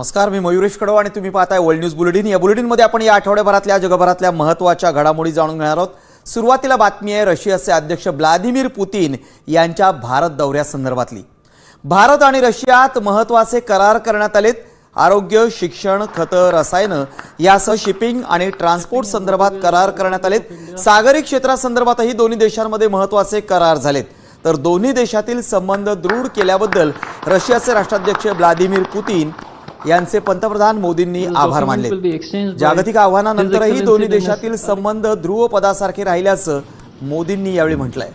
नमस्कार मी मयुरेश कडव आणि तुम्ही पाहताय वर्ल्ड न्यूज बुलेटिन या बुलेटिनमध्ये आपण या आठवड्याभरातल्या जगभरातल्या महत्त्वाच्या घडामोडी जाणून घेणार आहोत. सुरुवातीला बातमी आहे रशियाचे अध्यक्ष व्लादिमीर पुतीन यांच्या भारत दौऱ्यासंदर्भातली भारत आणि रशियात महत्त्वाचे करार करण्यात आलेत. आरोग्य शिक्षण खतं रसायनं यासह शिपिंग आणि ट्रान्सपोर्ट संदर्भात करार करण्यात आलेत. सागरी क्षेत्रासंदर्भातही दोन्ही देशांमध्ये महत्त्वाचे करार झालेत. तर दोन्ही देशातील संबंध दृढ केल्याबद्दल रशियाचे राष्ट्राध्यक्ष व्लादिमीर पुतीन यांचे पंतप्रधान मोदींनी आभार मानले जागतिक आव्हानानंतरही दोन्ही देशातील संबंध ध्रुवपदासारखे राहिल्याचं मोदींनी यावेळी म्हटलंय.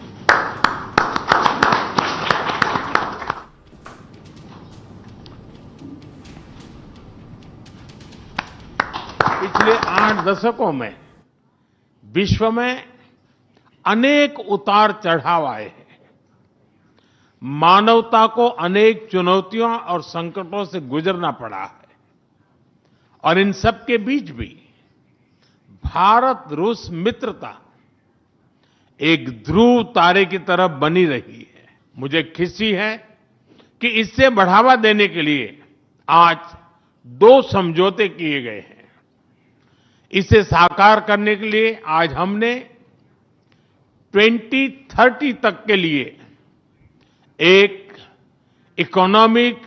पिछले आठ दशकों में विश्व में अनेक उतार चढ़ाव आए हैं। मानवता को अनेक चुनौतियों और संकटों से गुजरना पड़ा है। और इन सब के बीच भी भारत रूस मित्रता एक ध्रुव तारे की तरफ़ बनी रही है। मुझे खुशी है कि इससे बढ़ावा देने के लिए आज दो समझौते किए गए हैं। इसे साकार करने के लिए आज हमने 2030 तक के लिए एक इकोनॉमिक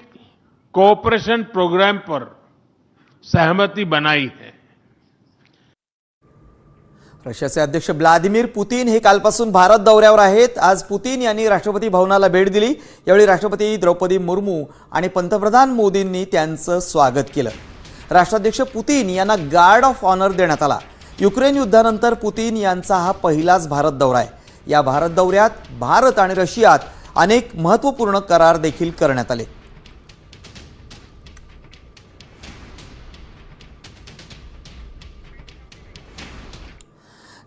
कोऑपरेशन प्रोग्राम पर सहमति बनाई है। रशियाचे अध्यक्ष व्लादिमीर पुतीन हे कालपासून भारत दौऱ्यावर आहेत. आज पुतीन यांनी राष्ट्रपती भवनाला भेट दिली. यावेळी राष्ट्रपती द्रौपदी मुर्मू आणि पंतप्रधान मोदींनी त्यांचं स्वागत केलं. राष्ट्राध्यक्ष पुतीन यांना गार्ड ऑफ ऑनर देण्यात आला. युक्रेन युद्धानंतर पुतीन यांचा हा पहिलाच भारत दौरा आहे. या भारत दौऱ्यात भारत आणि रशियात अनेक महत्त्वपूर्ण करार देखील करण्यात आले.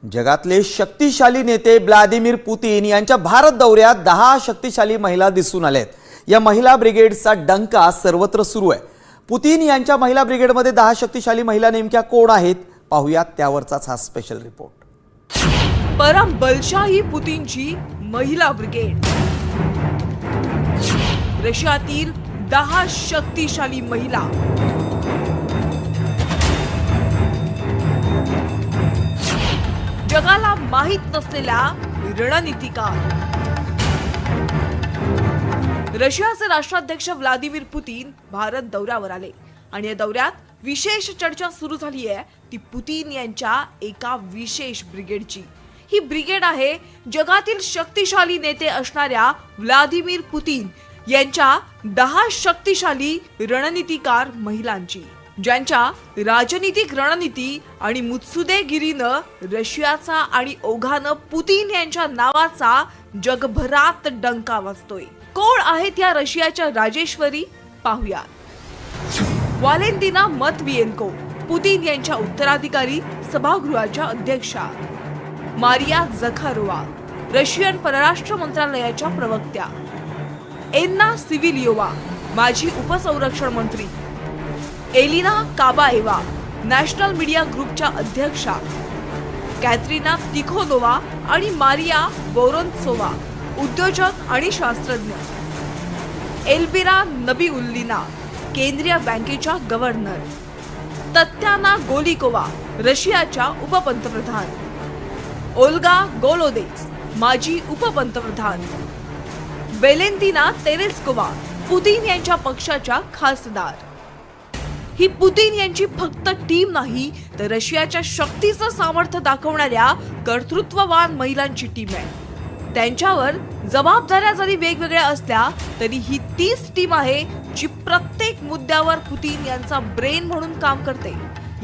जगातले शक्तिशाली नेते व्लादिमीर पुतीन यांच्या भारत दौऱ्यात दहा शक्तिशाली महिला दिसून आल्यात. या महिला ब्रिगेडचा डंका सर्वत्र सुरू आहे. पुतीन यांच्या महिला ब्रिगेडमध्ये दहा शक्तिशाली महिला नेमक्या कोण आहेत? पाहूयात त्यावरचाच हा स्पेशल रिपोर्ट परम बलशाही पुतीनची महिला ब्रिगेड. रशियातील दहा शक्तिशाली महिला. जगाला माहीत नसलेल्या रणनीतिकार रशियाचे राष्ट्राध्यक्ष व्लादिमीर पुतीन भारत दौऱ्यावर आले आणि या दौऱ्यात विशेष चर्चा सुरू झाली आहे ती पुतीन यांच्या एका विशेष ब्रिगेडची. ही ब्रिगेड आहे जगातील शक्तिशाली नेते असणाऱ्या व्लादिमीर पुतीन यांच्या दहा शक्तिशाली रणनीतिकार महिलांची ज्यांच्या राजनीतिक रणनीती आणि मुत्सुदेगिरीनं रशियाचा आणि ओघानं पुतीन यांच्या नावाचा जगभरात डंका वाजतोय. कोण आहेत या रशियाच्या राजेश्वरी? पाहूया. वालेंटिना मतविएन्को पुतीन यांच्या उत्तराधिकारी सभागृहाच्या अध्यक्षा. मारिया झखारोवा रशियन परराष्ट्र मंत्रालयाच्या प्रवक्त्या. एन्ना सिव्हिलियोवा माजी उपसंरक्षण मंत्री. एलिना काबाएवा नॅशनल मीडिया ग्रुपच्या अध्यक्षा. कॅथरीना तिखोनोवा आणि मारिया बोरोन्सोवा उद्योजक आणि शास्त्रज्ञ. एल्बिरा नबी उल्लिना केंद्रीय बँकेच्या गव्हर्नर. तत्याना गोलिकोवा रशियाच्या उपपंतप्रधान. ओल्गा गोलोदेस माजी उपपंतप्रधान. वेलेंतिना तेरेस्कोवा पुतीन यांच्या पक्षाच्या खासदार. ही पुतीन यांची फक्त टीम नाही तर रशियाच्या शक्तीचं सामर्थ्य दाखवणाऱ्या कर्तृत्ववान महिलांची टीम आहे. त्यांच्यावर जबाबदाऱ्या जरी वेगवेगळ्या असल्या तरी ही तीच टीम आहे जी प्रत्येक मुद्द्यावर पुतीन यांचा ब्रेन म्हणून काम करते.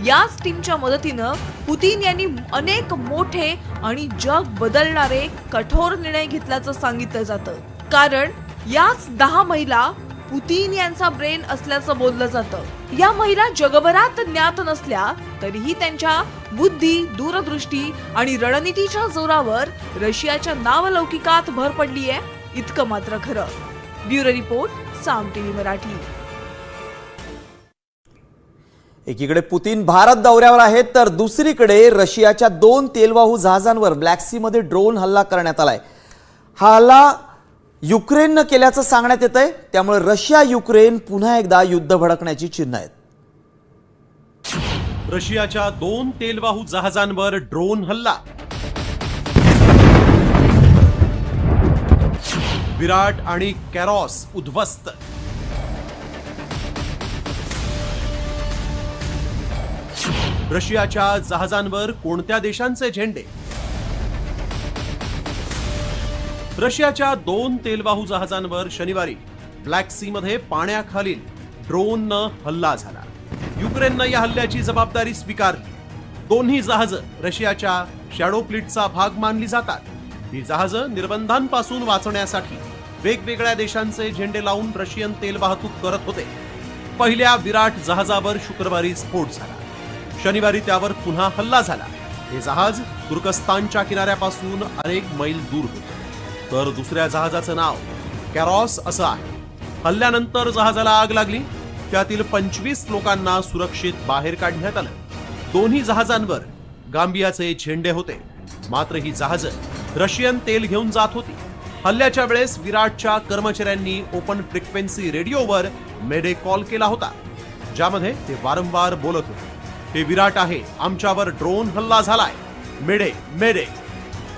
याच टीमच्या मदतीनं पुतीन यांनी अनेक मोठे आणि जग बदलणारे कठोर निर्णय घेतल्याचं सांगितलं जातं. कारण याच दहा महिला पुतीन यांचा ब्रेन असल्याचं बोललं जातं. या महिला जगभरात ज्ञात नसल्या तरीही त्यांच्या बुद्धी दूरदृष्टी आणि रणनीतीच्या जोरावर रशियाच्या नावलौकिकात भर पडली आहे इतकं मात्र खरं. Bureau report Saam TV Marathi. एकीकडे पुतीन भारत दौऱ्यावर आहेत तर दुसरीकडे रशियाच्या दोन तेलवाहू जहाजांवर ब्लॅक सीमध्ये ड्रोन हल्ला करण्यात आलाय. हा हल्ला युक्रेननं केल्याचं सांगण्यात येत आहे त्यामुळे रशिया युक्रेन पुन्हा एकदा युद्ध भडकण्याची चिन्ह आहेत. रशियाच्या दोन तेलवाहू जहाजांवर ड्रोन हल्ला. विराट आणि कॅरॉस उद्ध्वस्त. रशियाच्या जहाजांवर कोणत्या देशांचे झेंडे? रशियाच्या दोन तेलवाहू जहाजांवर शनिवारी ब्लॅक सी मध्ये पाण्याखालील ड्रोननं हल्ला झाला. युक्रेननं या हल्ल्याची जबाबदारी स्वीकारली. दोन्ही जहाजं रशियाच्या शॅडो प्लिटचा भाग मानली जातात. ही जहाजं निर्बंधांपासून वाचण्यासाठी वेगवेगळ्या देशांचे झेंडे लावून रशियन तेल वाहतूक करत होते. पहिल्या विराट जहाजावर शुक्रवारी स्फोट झाला. शनिवारी त्यावर पुन्हा हल्ला झाला. हे जहाज तुर्कस्तानच्या किनाऱ्यापासून अनेक मैल दूर होते. तर दुसऱ्या जहाजाचं नाव कॅरॉस असं आहे. हल्ल्यानंतर जहाजाला आग लागली. त्यातील पंचवीस लोकांना सुरक्षित बाहेर काढण्यात आलं. दोन्ही जहाजांवर गांबियाचे झेंडे होते. मात्र ही जहाजं रशियन तेल घेऊन जात होती. हल्ल्याच्या वेळेस विराटच्या कर्मचाऱ्यांनी ओपन फ्रिक्वेन्सी रेडिओवर मेडे कॉल केला होता ज्यामध्ये ते वारंवार बोलत होते. हे विराट आहे. आमच्यावर ड्रोन हल्ला झालाय. मेडे मेडे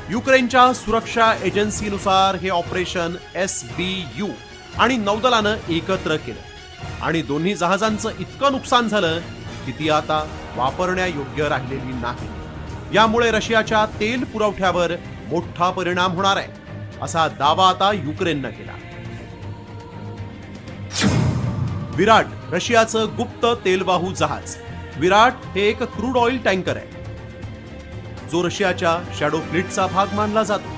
युक्रेनच्या सुरक्षा एजन्सीनुसार हे ऑपरेशन एस बी यू आणि नौदलानं एकत्र केलं. आणि दोन्ही जहाजांचं इतकं नुकसान झालं की ती आता वापरण्यायोग्य राहिलेली नाही. यामुळे रशियाच्या तेल पुरवठ्यावर मोठा परिणाम होणार आहे असा दावा आता युक्रेननं केला. विराट रशियाचं गुप्त तेलवाहू जहाज. विराट हे एक क्रूड ऑइल टँकर आहे. जो रशियाच्या शॅडो फ्लीटचा भाग मानला जातो.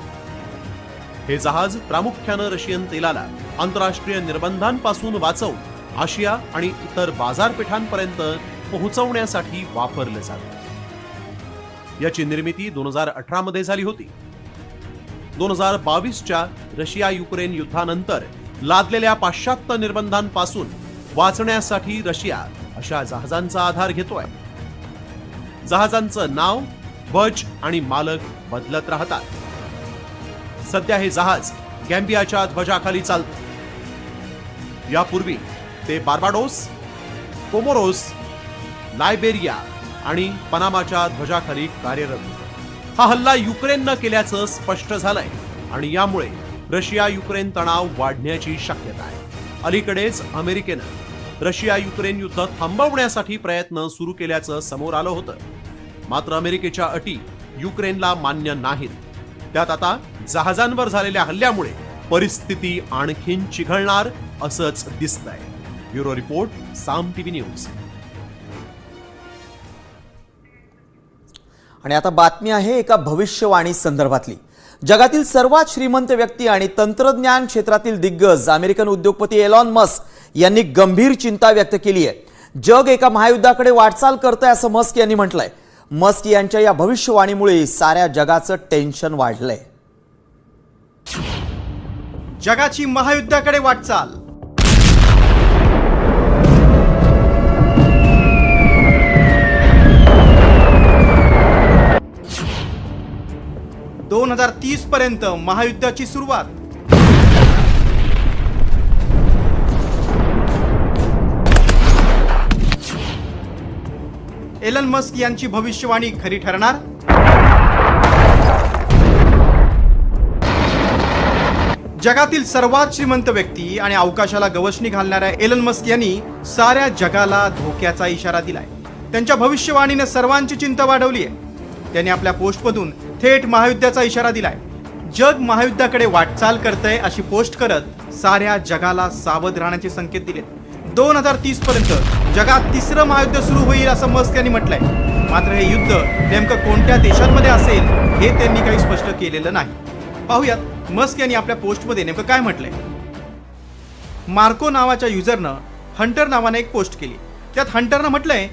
हे जहाज प्रामुख्यानं रशियन तेलाला आंतरराष्ट्रीय निर्बंधांपासून वाचवून आशिया आणि इतर बाजारपेठांपर्यंत पोहोचवण्यासाठी वापरलं जातं. याची निर्मिती दोन हजार अठरा मध्ये झाली होती. दोन हजार बावीसच्या रशिया युक्रेन युद्धानंतर लादलेल्या पाश्चात्य निर्बंधांपासून वाचण्यासाठी रशिया अशा जहाजांचा आधार घेतोय. जहाजांचं नाव बज आणि मालक बदलत राहतात. सध्या हे जहाज गॅम्बियाच्या ध्वजाखाली चालतं. यापूर्वी ते बार्बाडोस कोमोरोस लायबेरिया आणि पनामाच्या ध्वजाखाली कार्यरत हा हल्ला युक्रेननं केल्याचं स्पष्ट झालंय आणि यामुळे रशिया युक्रेन तणाव वाढण्याची शक्यता आहे. अलीकडेच अमेरिकेनं रशिया युक्रेन युद्ध थांबवण्यासाठी प्रयत्न सुरू केल्याचं समोर आलं होतं. मात्र अमेरिकेच्या अटी युक्रेनला मान्य नाहीत. त्यात आता जहाजांवर झालेल्या हल्ल्यामुळे परिस्थिती आणखीन चिघळणार असंच दिसतंय. Bureau report Saam TV news. आणि आता बातमी आहे एका भविष्यवाणी संदर्भातली. जगातील सर्वात श्रीमंत व्यक्ती आणि तंत्रज्ञान क्षेत्रातील दिग्गज अमेरिकन उद्योगपती एलॉन मस्क यांनी गंभीर चिंता व्यक्त केली आहे. जग एका महायुद्धाकडे वाटचाल करतंय असं मस्क यांनी म्हटलंय. मस्क यांच्या या भविष्यवाणीमुळे साऱ्या जगाचं टेन्शन वाढलंय. जगाची महायुद्धाकडे वाटचाल. दोन हजार तीस पर्यंत महायुद्धाची सुरुवात. एलन मस्क यांची भविष्यवाणी खरी ठरणार? जगातील सर्वात श्रीमंत व्यक्ती आणि अवकाशाला गवसणी घालणाऱ्या एलन मस्क यांनी साऱ्या जगाला धोक्याचा इशारा दिलाय. त्यांच्या भविष्यवाणीने सर्वांची चिंता वाढवली आहे त्यांनी आपल्या पोस्टमधून थेट महायुद्धाचा इशारा दिलाय. जग महायुद्धाकडे वाटचाल करतंय अशी पोस्ट करत साऱ्या जगाला सावध राहण्याचे संकेत दिलेत. दोन हजार तीस पर्यंत जगात तिसरं महायुद्ध सुरू होईल असं मस्क यांनी म्हटलंय. मात्र हे युद्ध नेमकं कोणत्या देशांमध्ये असेल हे त्यांनी काही स्पष्ट केलेलं नाही. पाहूयात मस्क यांनी आपल्या पोस्टमध्ये नेमकं काय म्हटलंय. मार्को नावाच्या युजरनं हंटर नावाने एक पोस्ट केली. त्यात हंटरनं म्हटलंय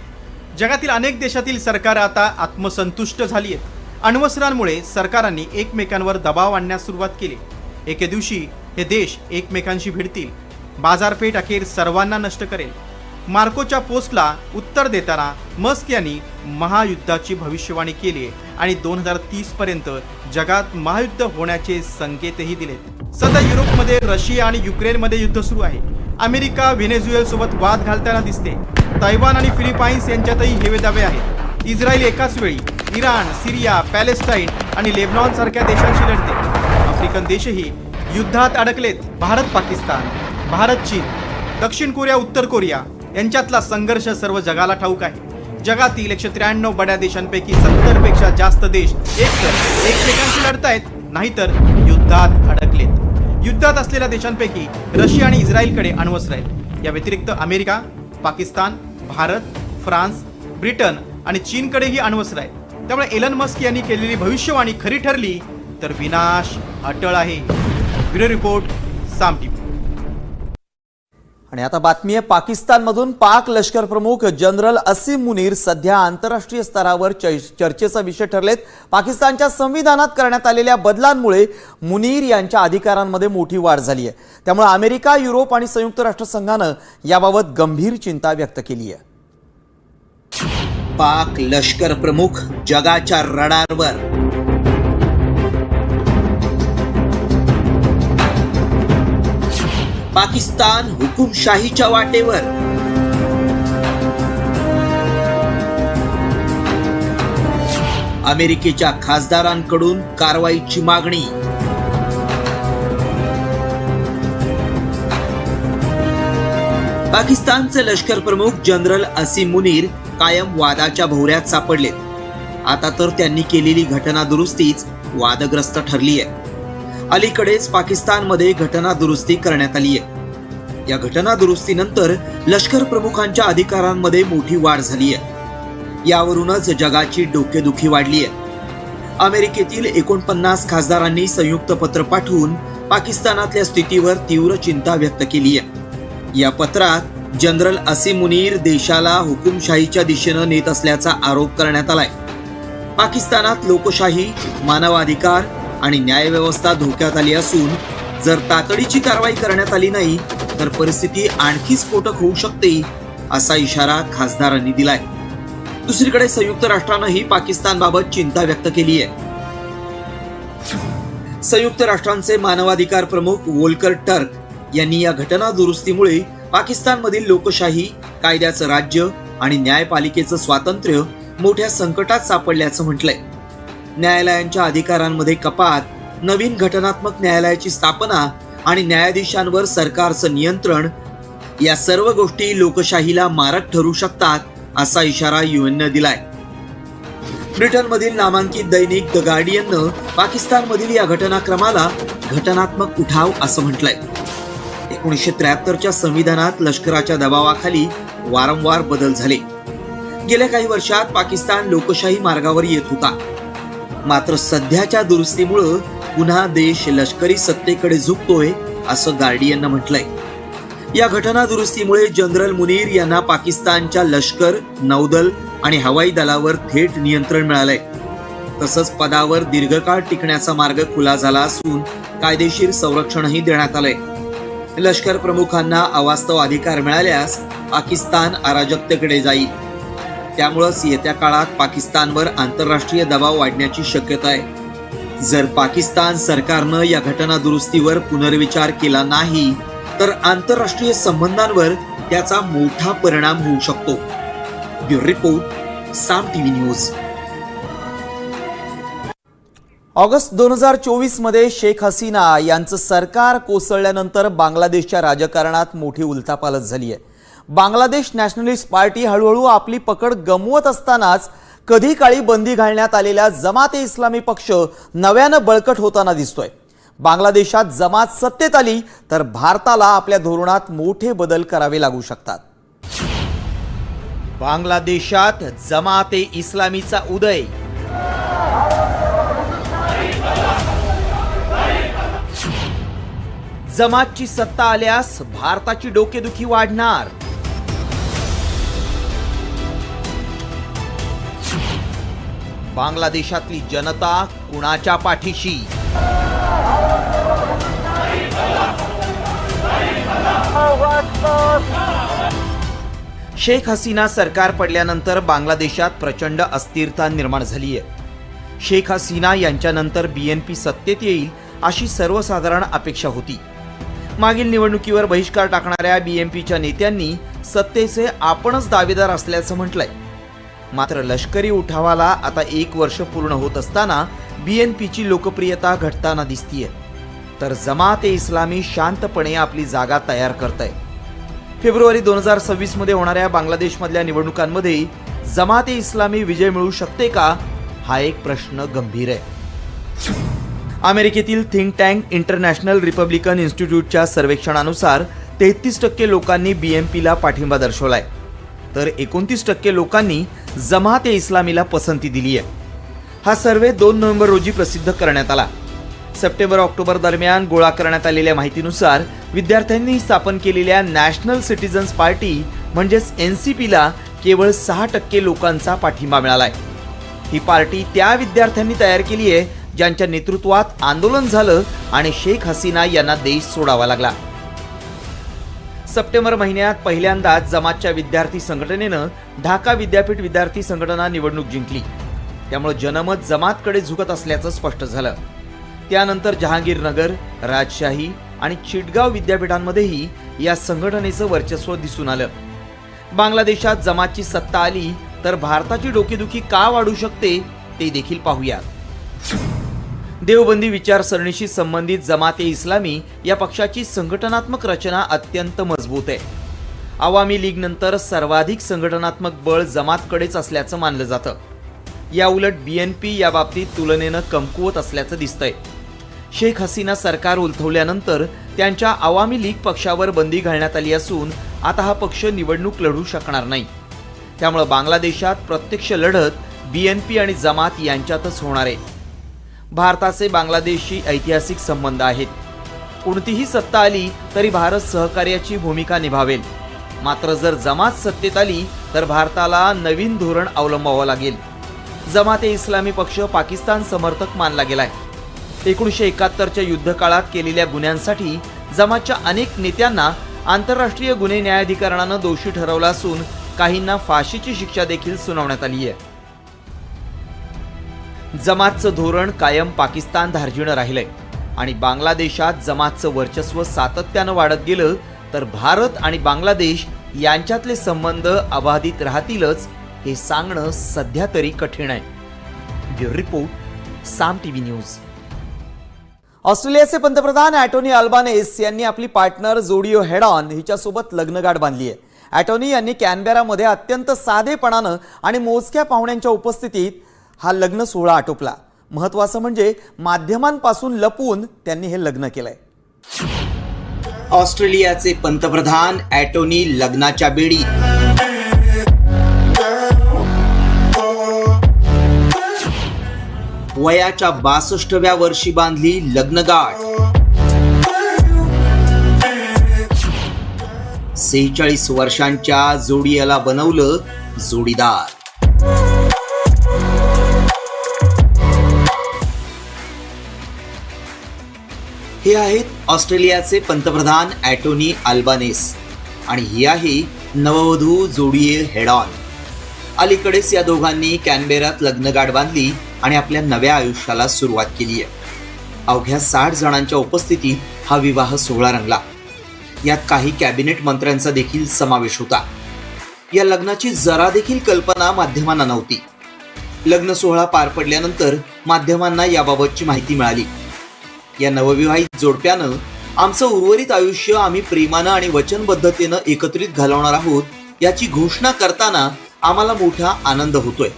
जगातील अनेक देशातील सरकार आता आत्मसंतुष्ट झाली आहेत अण्वस्त्रांमुळे सरकारांनी एकमेकांवर दबाव आणण्यास सुरुवात केली. एके दिवशी हे देश एकमेकांशी भिडतील. बाजारपेठ अखेर सर्वांना नष्ट करेल. मार्कोच्या पोस्टला उत्तर देताना मस्क यांनी महायुद्धाची भविष्यवाणी केली आहे आणि दोन हजार तीस पर्यंत जगात महायुद्ध होण्याचे संकेतही दिले. सध्या युरोपमध्ये रशिया आणि युक्रेनमध्ये युद्ध सुरू आहे. अमेरिका व्हेनेझुएल सोबत वाद घालताना दिसते. तैवान आणि फिलिपाईन्स यांच्यातही हेवे दावे आहेत. इस्रायल एकाच वेळी इराण सिरिया पॅलेस्टाईन आणि लेबनॉन सारख्या देशांशी लढते. आफ्रिकन देशही युद्धात अडकलेत भारत पाकिस्तान भारत चीन दक्षिण कोरिया उत्तर कोरिया यांच्यातला संघर्ष सर्व जगाला ठाऊक आहे. जगातील एकशे त्र्याण्णव बड्या देशांपैकी सत्तरपेक्षा जास्त देश एकतर एकमेकांशी लढतायत नाहीतर युद्धात अडकलेत. युद्धात असलेल्या देशांपैकी रशिया आणि इस्रायलकडे अण्वस्त्र आहेत या व्यतिरिक्त America Pakistan Bharat France Britain आणि चीनकडेही अण्वस्त्र आहेत त्यामुळे एलन मस्क यांनी केलेली भविष्यवाणी खरी ठरली तर विनाश अटळ आहे. ब्युरो रिपोर्ट साम टीव्ही आणि आता बातमी आहे पाकिस्तानमधून पाक लष्कर प्रमुख जनरल असीम मुनीर सध्या आंतरराष्ट्रीय स्तरावर चर्चेचा विषय ठरलेत. पाकिस्तानच्या संविधानात करण्यात आलेल्या बदलांमुळे मुनीर यांच्या अधिकारांमध्ये मोठी वाढ झाली आहे. त्यामुळे अमेरिका युरोप आणि संयुक्त राष्ट्रसंघानं याबाबत गंभीर चिंता व्यक्त केली आहे. पाक लष्कर प्रमुख जगाच्या रडारवर. पाकिस्तान हुकुमशाहीच्या वाटेवर. अमेरिकेच्या खासदारांकडून कारवाईची मागणी. पाकिस्तानचे लष्कर प्रमुख जनरल असीम मुनीर कायम वादाच्या भोवऱ्यात सापडलेत आता तर त्यांनी केलेली घटना दुरुस्तीच वादग्रस्त ठरली आहे. अलीकडेच पाकिस्तानमध्ये घटना दुरुस्ती करण्यात आली आहे. या घटना दुरुस्तीनंतर लष्कर प्रमुखांच्या अधिकारांमध्ये मोठी वाढ झाली आहे. यावरूनच जगाची डोकेदुखी वाढली आहे. अमेरिकेतील एकोणपन्नास खासदारांनी संयुक्त पत्र पाठवून पाकिस्तानातल्या स्थितीवर तीव्र चिंता व्यक्त केली आहे. या पत्रात जनरल असीम मुनीर देशाला हुकुमशाहीच्या दिशेनं नेत असल्याचा आरोप करण्यात आलाय. पाकिस्तानात लोकशाही मानवाधिकार आणि न्यायव्यवस्था धोक्यात आली असून जर तातडीची कारवाई करण्यात आली नाही तर परिस्थिती आणखी स्फोटक होऊ शकते असा इशारा खासदारांनी दिलाय. दुसरीकडे संयुक्त राष्ट्रानंही पाकिस्तानबाबत चिंता व्यक्त केली आहे संयुक्त राष्ट्रांचे मानवाधिकार प्रमुख वोल्कर टर्क यांनी या घटना दुरुस्तीमुळे पाकिस्तानमधील लोकशाही कायद्याचं राज्य आणि न्यायपालिकेचं स्वातंत्र्य मोठ्या संकटात सापडल्याचं म्हटलंय. न्यायालयांच्या अधिकारांमध्ये कपात नवीन घटनात्मक न्यायालयाची स्थापना आणि न्यायाधीशांवर सरकारचं नियंत्रण या सर्व गोष्टी लोकशाहीला मारक ठरू शकतात असा इशारा युएननं दिलाय. ब्रिटनमधील नामांकित दैनिक द गार्डियननं पाकिस्तानमधील या घटनाक्रमाला घटनात्मक उठाव असं म्हटलंय. एकोणीसशे त्र्याहत्तरच्या संविधानात लष्कराच्या दबावाखाली वारंवार बदल झाले. गेल्या काही वर्षात पाकिस्तान लोकशाही मार्गावर येत होता. मात्र सध्याच्या दुरुस्तीमुळं पुन्हा देश लष्करी सत्तेकडे झुकतोय असं गार्डियननं म्हटलंय. या घटना दुरुस्तीमुळे जनरल मुनीर यांना पाकिस्तानच्या लष्कर नौदल आणि हवाई दलावर थेट नियंत्रण मिळालंय. तसंच पदावर दीर्घकाळ टिकण्याचा मार्ग खुला झाला असून कायदेशीर संरक्षणही देण्यात आलंय. लष्कर प्रमुखांना अवास्तव अधिकार मिळाल्यास पाकिस्तान अराजकतेकडे जाईल. त्यामुळंच येत्या काळात पाकिस्तानवर आंतरराष्ट्रीय दबाव वाढण्याची शक्यता आहे. जर पाकिस्तान सरकारनं या घटना दुरुस्तीवर पुनर्विचार केला नाही तर आंतरराष्ट्रीय संबंधांवर त्याचा मोठा परिणाम होऊ शकतो. Bureau report Saam TV news. August दोन हजार चोवीसमध्ये शेख हसीना यांचं सरकार कोसळल्यानंतर बांगलादेशच्या राजकारणात मोठी उलथापालथ झाली आहे. बांगलादेश नॅशनलिस्ट पार्टी हळूहळू आपली पकड गमवत असतानाच कधी काळी बंदी घालण्यात आलेल्या जमात ए इस्लामी पक्ष नव्यानं बळकट होताना दिसतोय. बांगलादेशात जमात सत्तेत आली तर भारताला आपल्या धोरणात मोठे बदल करावे लागू शकतात. बांगलादेशात जमात ए इस्लामीचा उदय जमातची सत्ता आल्यास भारताची डोकेदुखी वाढणार. बांगलादेशातली जनता कुणाच्या पाठीशी? शेख हसीना सरकार पडल्यानंतर बांगलादेशात प्रचंड अस्थिरता निर्माण झाली आहे. शेख हसीना यांच्यानंतर बी एन पी सत्तेत येईल अशी सर्वसाधारण अपेक्षा होती. मागील निवडणुकीवर बहिष्कार टाकणाऱ्या बीएमपीच्या नेत्यांनी सत्तेचे आपणच दावेदार असल्याचं म्हटलंय. मात्र लष्करी उठावाला आता एक वर्ष पूर्ण होत असताना बीएनपीची लोकप्रियता घटताना दिसतीये. तर जमात ए इस्लामी शांतपणे आपली जागा तयार करत आहे फेब्रुवारी दोन हजार सव्वीसमध्ये होणाऱ्या बांगलादेशमधल्या निवडणुकांमध्ये जमात ए इस्लामी विजय मिळू शकते का? हा एक प्रश्न गंभीर आहे. अमेरिकेतील थिंक टँक इंटरनॅशनल रिपब्लिकन इन्स्टिट्यूटच्या सर्वेक्षणानुसार तेहतीस टक्के लोकांनी बी एम पीला पाठिंबा दर्शवलाय. तर एकोणतीस टक्के लोकांनी जमात ए इस्लामीला पसंती दिली आहे हा सर्वे दोन नोव्हेंबर रोजी प्रसिद्ध करण्यात आला. सप्टेंबर ऑक्टोबर दरम्यान गोळा करण्यात आलेल्या माहितीनुसार विद्यार्थ्यांनी स्थापन केलेल्या नॅशनल सिटीजन्स पार्टी म्हणजेच एन सी पीला केवळ सहा टक्के लोकांचा पाठिंबा मिळालाय. ही पार्टी त्या विद्यार्थ्यांनी तयार केली आहे ज्यांच्या नेतृत्वात आंदोलन झालं आणि शेख हसीना यांना देश सोडावा लागला. सप्टेंबर महिन्यात पहिल्यांदाच जमातच्या विद्यार्थी संघटनेनं ढाका विद्यापीठ विद्यार्थी संघटना निवडणूक जिंकली. त्यामुळे जनमत जमातकडे झुकत असल्याचं स्पष्ट झालं. त्यानंतर जहांगीरनगर राजशाही आणि चिटगाव विद्यापीठांमध्येही या संघटनेचं वर्चस्व दिसून आलं. बांगलादेशात जमातची सत्ता आली तर भारताची डोकेदुखी का वाढू शकते ते देखील पाहूयात देवबंदी विचारसरणीशी संबंधित जमाते इस्लामी या पक्षाची संघटनात्मक रचना अत्यंत मजबूत आहे. आवामी लीगनंतर सर्वाधिक संघटनात्मक बळ जमातकडेच असल्याचं मानलं जातं. याउलट बी एन पी या बाबतीत तुलनेनं कमकुवत असल्याचं दिसतंय. शेख हसीना सरकार उलथवल्यानंतर त्यांच्या आवामी लीग पक्षावर बंदी घालण्यात आली असून आता हा पक्ष निवडणूक लढू शकणार नाही. त्यामुळं बांगलादेशात प्रत्यक्ष लढत बी एन पी आणि जमात यांच्यातच होणार आहे. भारताचे बांगलादेशशी ऐतिहासिक संबंध आहेत. कोणतीही सत्ता आली तरी भारत सहकार्याची भूमिका निभावेल. मात्र जर जमात सत्तेत आली तर भारताला नवीन धोरण अवलंबावं लागेल. जमात ए इस्लामी पक्ष पाकिस्तान समर्थक मानला गेलाय. एकोणीसशे एकाहत्तरच्या युद्धकाळात केलेल्या गुन्ह्यांसाठी जमातच्या अनेक नेत्यांना आंतरराष्ट्रीय गुन्हे न्यायाधिकरणानं दोषी ठरवलं असून काहींना फाशीची शिक्षा देखील सुनावण्यात आली आहे जमातचं धोरण कायम पाकिस्तान धार्जिणं राहिलंय. आणि बांगलादेशात जमातचं वर्चस्व सातत्यानं वाढत गेलं तर भारत आणि बांगलादेश यांच्यातले संबंध अबाधित राहतीलच हे सांगणं सध्या तरी कठीण आहे. Bureau report Saam TV news. ऑस्ट्रेलियाचे पंतप्रधान अॅटोनी अल्बानेस यांनी आपली पार्टनर जोडिओ हेडॉन हिच्यासोबत लग्नगाठ बांधली आहे. अॅटोनी यांनी कॅनबेरामध्ये अत्यंत साधेपणानं आणि मोजक्या पाहुण्यांच्या उपस्थितीत हा लग्न सोहळा आटोपला. महत्वाचं म्हणजे माध्यमांपासून लपून त्यांनी हे लग्न केलंय. ऑस्ट्रेलियाचे पंतप्रधान अॅटोनी लग्नाच्या बेडी वयाच्या बासष्टव्या वर्षी बांधली लग्नगाठ. सेहेचाळीस वर्षांच्या जोडियाला बनवलं जोडीदार. हे आहेत ऑस्ट्रेलियाचे पंतप्रधान ॲटोनी अल्बानेस. आणि ही आहे नववधू जोडिये हेडॉन अलीकडेच या दोघांनी कॅनबेरात लग्नगाठ बांधली आणि आपल्या नव्या आयुष्याला सुरुवात केली आहे. अवघ्या साठ जणांच्या उपस्थितीत हा विवाह सोहळा रंगला. यात काही कॅबिनेट मंत्र्यांचा देखील समावेश होता. या लग्नाची जरा देखील कल्पना माध्यमांना नव्हती. लग्न सोहळा पार पडल्यानंतर माध्यमांना याबाबतची माहिती मिळाली. या नवविवाहित जोडप्यानं आमचं उर्वरित आयुष्य आम्ही प्रेमानं आणि वचनबद्धतेनं एकत्रित घालवणार आहोत याची घोषणा करताना आम्हाला मोठा आनंद होतोय.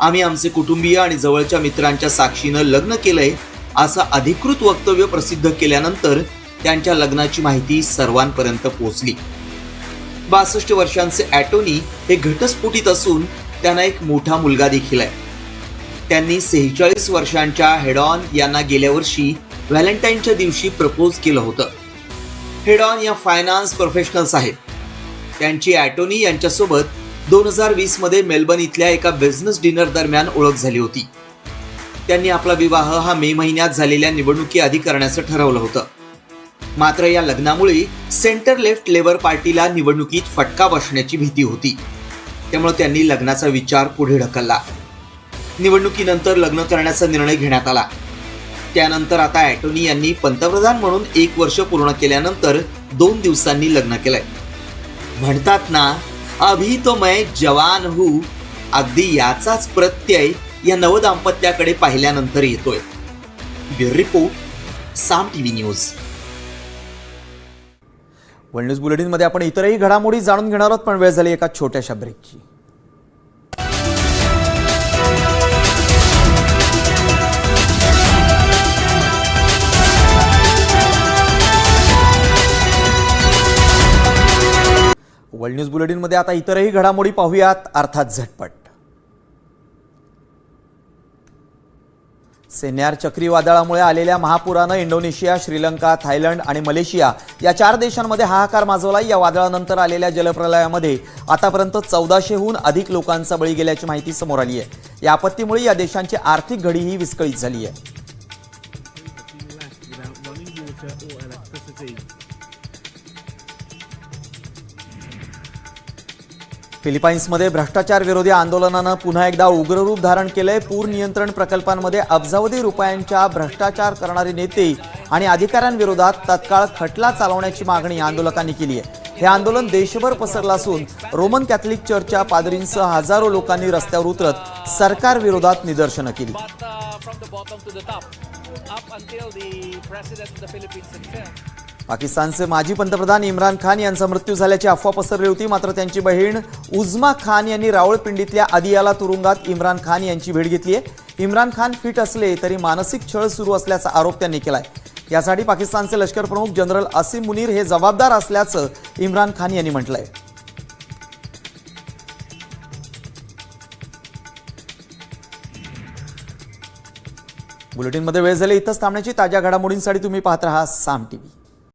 आम्ही आमचे कुटुंबीय आणि जवळच्या मित्रांच्या साक्षीनं लग्न केलंय असं अधिकृत वक्तव्य प्रसिद्ध केल्यानंतर त्यांच्या लग्नाची माहिती सर्वांपर्यंत पोहोचली. बासष्ट वर्षांचे ॲटोनी हे घटस्फोटीत असून त्यांना एक मोठा मुलगा देखील आहे. त्यांनी सेहेचाळीस वर्षांच्या हेडॉन यांना गेल्या वर्षी व्हॅलेंटाईनच्या दिवशी प्रपोज केलं होतं. हेडॉन या फायनान्स प्रोफेशनल्स आहेत. त्यांची ॲटोनी यांच्यासोबत दोन हजार वीसमध्ये मेलबर्न इथल्या एका बिझनेस डिनर दरम्यान ओळख झाली होती. त्यांनी आपला विवाह हा मे महिन्यात झालेल्या निवडणुकीआधी करण्याचं ठरवलं होतं. मात्र या लग्नामुळे सेंटर लेफ्ट लेबर पार्टीला निवडणुकीत फटका बसण्याची भीती होती. त्यामुळे त्यांनी लग्नाचा विचार पुढे ढकलला. निवडणुकीनंतर लग्न करण्याचा निर्णय घेण्यात आला. त्यानंतर आता ॲटोनी यांनी पंतप्रधान म्हणून एक वर्ष पूर्ण केल्यानंतर दोन दिवसांनी लग्न केलंय. म्हणतात ना अभी तो मैं जवान हू. अगदी याचाच प्रत्यय या नवदाम्पत्याकडे पाहिल्यानंतर येतोय. Bureau report Saam TV news. World news बुलेटिनमध्ये आपण इतरही घडामोडी जाणून घेणार आहोत पण वेळ झाली एका छोट्याशा ब्रेकची वर्ल्ड न्यूज बुलेटिनमध्ये आता इतरही घडामोडी पाहूयात. अर्थात झटपट. सेन्यार चक्रीवादळामुळे आलेल्या महापुरानं इंडोनेशिया श्रीलंका थायलंड आणि मलेशिया या चार देशांमध्ये हाहाकार माजवला. या वादळानंतर आलेल्या जलप्रलयामध्ये आतापर्यंत चौदाशेहून अधिक लोकांचा बळी गेल्याची माहिती समोर आली आहे या आपत्तीमुळे या देशांची आर्थिक घडीही विस्कळीत झाली आहे फिलिपाईन्समध्ये भ्रष्टाचार विरोधी आंदोलनानं पुन्हा एकदा उग्र रूप धारण केलंय. पूर नियंत्रण प्रकल्पांमध्ये अब्जावधी रुपयांच्या भ्रष्टाचार करणारे नेते आणि अधिकाऱ्यांविरोधात तत्काळ खटला चालवण्याची मागणी आंदोलकांनी केली आहे. हे आंदोलन देशभर पसरलं असून रोमन कॅथलिक चर्चच्या पादरींसह हजारो लोकांनी रस्त्यावर उतरत सरकार विरोधात निदर्शनं केली. Up until the president of the Philippines himself. पाकिस्तानचे माजी पंतप्रधान इम्रान खान यांचा मृत्यू झाल्याची अफवा पसरली होती. मात्र त्यांची बहीण उझमा खान यांनी रावळपिंडीतल्या अदियाला तुरुंगात इम्रान खान यांची भेट घेतली आहे इम्रान खान फिट असले तरी मानसिक छळ सुरू असल्याचा आरोप त्यांनी केला आहे यासाठी पाकिस्तानचे लष्कर प्रमुख जनरल असीम मुनीर हे जबाबदार असल्याचं इम्रान खान यांनी म्हटलंय. बुलेटिनमध्ये वेळ झाली इथंच थांबण्याची ताज्या घडामोडींसाठी तुम्ही पाहत राहा साम टीव्ही.